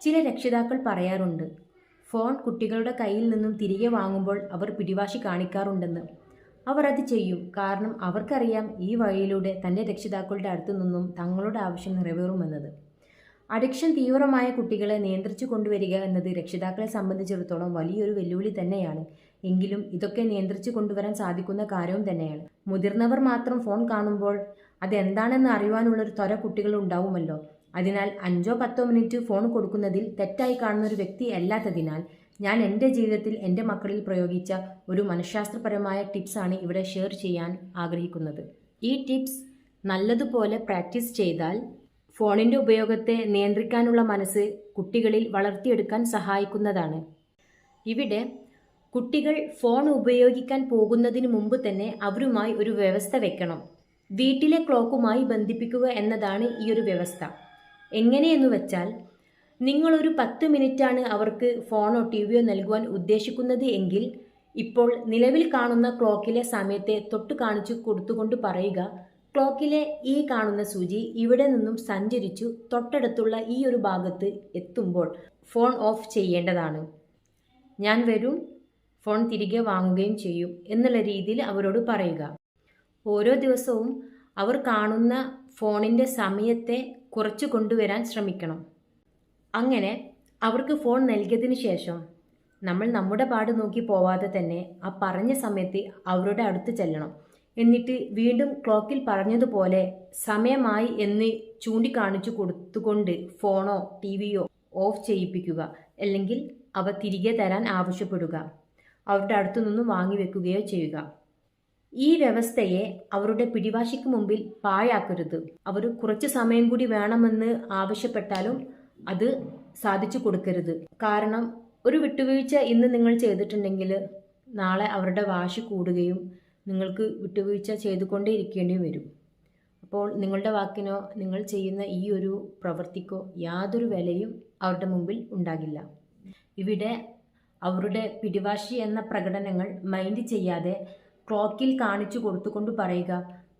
ചില രക്ഷിതാക്കൾ പറയാറുണ്ട് ഫോൺ കുട്ടികളുടെ കയ്യിൽ നിന്നും തിരികെ വാങ്ങുമ്പോൾ അവർ പിടിവാശി കാണിക്കാറുണ്ടെന്ന്. അവർ അത് ചെയ്യും. കാരണം അവർക്കറിയാം ഈ വഴിയിലൂടെ തന്റെ രക്ഷിതാക്കളുടെ അടുത്തു നിന്നും തങ്ങളുടെ ആവശ്യം നിറവേറുമെന്നത്. അഡിക്ഷൻ തീവ്രമായ കുട്ടികളെ നിയന്ത്രിച്ചു കൊണ്ടുവരിക എന്നത് രക്ഷിതാക്കളെ സംബന്ധിച്ചിടത്തോളം വലിയൊരു വെല്ലുവിളി തന്നെയാണ്. എങ്കിലും ഇതൊക്കെ നിയന്ത്രിച്ചു കൊണ്ടുവരാൻ സാധിക്കുന്ന കാര്യവും തന്നെയാണ്. മുതിർന്നവർ മാത്രം ഫോൺ കാണുമ്പോൾ അതെന്താണെന്ന് അറിയുവാനുള്ളൊരു ത്വര കുട്ടികൾ ഉണ്ടാവുമല്ലോ അതിനാൽ അഞ്ചോ പത്തോ മിനിറ്റ് ഫോൺ കൊടുക്കുന്നതിൽ തെറ്റായി കാണുന്ന ഒരു വ്യക്തി അല്ലാത്തതിനാൽ ഞാൻ എന്റെ ജീവിതത്തിൽ എന്റെ മക്കളിൽ പ്രയോഗിച്ച ഒരു മനഃശാസ്ത്രപരമായ ടിപ്സാണ് ഇവിടെ ഷെയർ ചെയ്യാൻ ആഗ്രഹിക്കുന്നത്. ഈ ടിപ്സ് നല്ലതുപോലെ പ്രാക്ടീസ് ചെയ്താൽ ഫോണിന്റെ ഉപയോഗത്തെ നിയന്ത്രിക്കാനുള്ള മനസ്സ് കുട്ടികളിൽ വളർത്തിയെടുക്കാൻ സഹായിക്കുന്നതാണ്. ഇവിടെ കുട്ടികൾ ഫോൺ ഉപയോഗിക്കാൻ പോകുന്നതിന് മുമ്പ് തന്നെ അവരുമായി ഒരു വ്യവസ്ഥ വെക്കണം. വീട്ടിലെ ക്ലോക്കുമായി ബന്ധിപ്പിക്കുക എന്നതാണ് ഈ ഒരു വ്യവസ്ഥ. എങ്ങനെയെന്ന് വെച്ചാൽ നിങ്ങളൊരു പത്ത് മിനിറ്റാണ് അവർക്ക് ഫോണോ ടി വിയോ നൽകുവാൻ ഉദ്ദേശിക്കുന്നത് എങ്കിൽ ഇപ്പോൾ നിലവിൽ കാണുന്ന ക്ലോക്കിലെ സമയത്തെ തൊട്ട് കാണിച്ചു കൊടുത്തുകൊണ്ട് പറയുക ക്ലോക്കിലെ ഈ കാണുന്ന സൂചി ഇവിടെ നിന്നും സഞ്ചരിച്ചു തൊട്ടടുത്തുള്ള ഈ ഒരു ഭാഗത്ത് എത്തുമ്പോൾ ഫോൺ ഓഫ് ചെയ്യേണ്ടതാണ്. ഞാൻ വരും ഫോൺ തിരികെ വാങ്ങുകയും ചെയ്യും എന്നുള്ള രീതിയിൽ അവരോട് പറയുക. ഓരോ ദിവസവും അവർ കാണുന്ന ഫോണിന്റെ സമയത്തെ കുറച്ച് കൊണ്ടുവരാൻ ശ്രമിക്കണം. അങ്ങനെ അവർക്ക് ഫോൺ നൽകിയതിന് ശേഷം നമ്മൾ നമ്മുടെ പാട് നോക്കി പോവാതെ തന്നെ ആ പറഞ്ഞ സമയത്ത് അവരുടെ അടുത്ത് ചെല്ലണം. എന്നിട്ട് വീണ്ടും ക്ലോക്കിൽ പറഞ്ഞതുപോലെ സമയമായി എന്ന് ചൂണ്ടിക്കാണിച്ചു കൊടുത്തുകൊണ്ട് ഫോണോ ടി വിയോ ഓഫ് ചെയ്യിപ്പിക്കുക. അല്ലെങ്കിൽ അവ തിരികെ തരാൻ ആവശ്യപ്പെടുക. അവരുടെ അടുത്തു നിന്നും വാങ്ങി വെക്കുകയോ ചെയ്യുക. ഈ വ്യവസ്ഥയെ അവരുടെ പിടിവാശിക്ക് മുമ്പിൽ പാഴാക്കരുത്. അവർ കുറച്ച് സമയം കൂടി വേണമെന്ന് ആവശ്യപ്പെട്ടാലും അത് സാധിച്ചു കൊടുക്കരുത്. കാരണം ഒരു വിട്ടുവീഴ്ച ഇന്ന് നിങ്ങൾ ചെയ്തിട്ടുണ്ടെങ്കിൽ നാളെ അവരുടെ വാശി കൂടുകയും നിങ്ങൾക്ക് വിട്ടുവീഴ്ച ചെയ്തുകൊണ്ടേ ഇരിക്കേണ്ടി വരും. അപ്പോൾ നിങ്ങളുടെ വാക്കിനോ നിങ്ങൾ ചെയ്യുന്ന ഈ ഒരു പ്രവൃത്തിക്കോ യാതൊരു വിലയും അവരുടെ മുമ്പിൽ ഉണ്ടാകില്ല. ഇവിടെ അവരുടെ പിടിവാശി എന്ന പ്രകടനങ്ങൾ മൈൻഡ് ചെയ്യാതെ ക്ലോക്കിൽ കാണിച്ചു കൊടുത്തുകൊണ്ട് പറയുക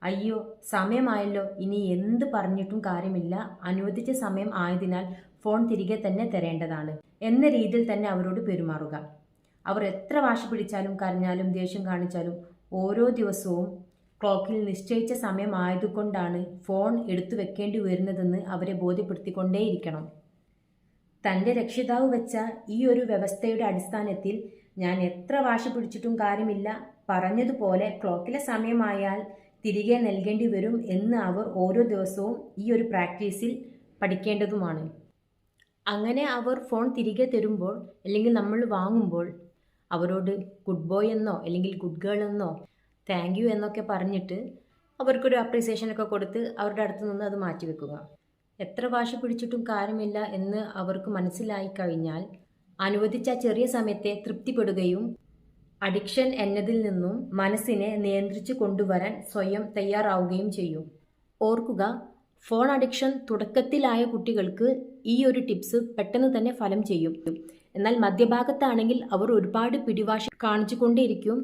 അയ്യോ സമയമായല്ലോ. ഇനി എന്ത് പറഞ്ഞിട്ടും കാര്യമില്ല. അനുവദിച്ച സമയം ആയതിനാൽ ഫോൺ തിരികെ തന്നെ തരേണ്ടതാണ് എന്ന രീതിയിൽ തന്നെ അവരോട് പെരുമാറുക. അവർ എത്ര വാശി പിടിച്ചാലും കരഞ്ഞാലും ദേഷ്യം കാണിച്ചാലും ഓരോ ദിവസവും ക്ലോക്കിൽ നിശ്ചയിച്ച സമയമായതുകൊണ്ടാണ് ഫോൺ എടുത്തു വെക്കേണ്ടി വരുന്നതെന്ന് അവരെ ബോധ്യപ്പെടുത്തിക്കൊണ്ടേയിരിക്കണം. തന്റെ രക്ഷിതാവ് വെച്ച ഈ ഒരു വ്യവസ്ഥയുടെ അടിസ്ഥാനത്തിൽ ഞാൻ എത്ര വാശി പിടിച്ചിട്ടും കാര്യമില്ല. പറഞ്ഞതുപോലെ ക്ലോക്കിലെ സമയമായാൽ തിരികെ നൽകേണ്ടി വരും എന്ന് അവർ ഓരോ ദിവസവും ഈ ഒരു പ്രാക്ടീസിൽ പഠിക്കേണ്ടതുമാണ്. അങ്ങനെ അവർ ഫോൺ തിരികെ തരുമ്പോൾ അല്ലെങ്കിൽ നമ്മൾ വാങ്ങുമ്പോൾ അവരോട് ഗുഡ് ബോയ് എന്നോ അല്ലെങ്കിൽ ഗുഡ് ഗേൾ എന്നോ താങ്ക് യു എന്നൊക്കെ പറഞ്ഞിട്ട് അവർക്കൊരു അപ്രീസിയേഷനൊക്കെ കൊടുത്ത് അവരുടെ അടുത്ത് നിന്ന് അത് മാറ്റി വെക്കുക. എത്ര വാശി പിടിച്ചിട്ടും കാര്യമില്ല എന്ന് അവർക്ക് മനസ്സിലായി കഴിഞ്ഞാൽ അനുവദിച്ച ചെറിയ സമയത്തെ തൃപ്തിപ്പെടുകയും അഡിക്ഷൻ എന്നതിൽ നിന്നും മനസ്സിനെ നിയന്ത്രിച്ചു കൊണ്ടുവരാൻ സ്വയം തയ്യാറാവുകയും ചെയ്യും. ഓർക്കുക ഫോൺ അഡിക്ഷൻ തുടക്കത്തിലായ കുട്ടികൾക്ക് ഈ ഒരു ടിപ്സ് പെട്ടെന്ന് തന്നെ ഫലം ചെയ്യും. എന്നാൽ മധ്യഭാഗത്താണെങ്കിൽ അവർ ഒരുപാട് പിടിവാശി കാണിച്ചുകൊണ്ടേയിരിക്കും.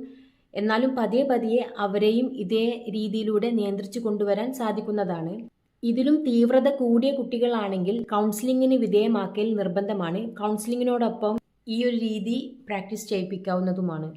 എന്നാലും പതിയെ പതിയെ അവരെയും ഇതേ രീതിയിലൂടെ നിയന്ത്രിച്ചു കൊണ്ടുവരാൻ സാധിക്കുന്നതാണ്. ഇതിലും തീവ്രത കൂടിയ കുട്ടികളാണെങ്കിൽ കൗൺസിലിങ്ങിന് വിധേയമാക്കൽ നിർബന്ധമാണ്. കൗൺസിലിങ്ങിനോടൊപ്പം ഈ ഒരു രീതി പ്രാക്ടീസ് ചെയ്യിപ്പിക്കാവുന്നതുമാണ്.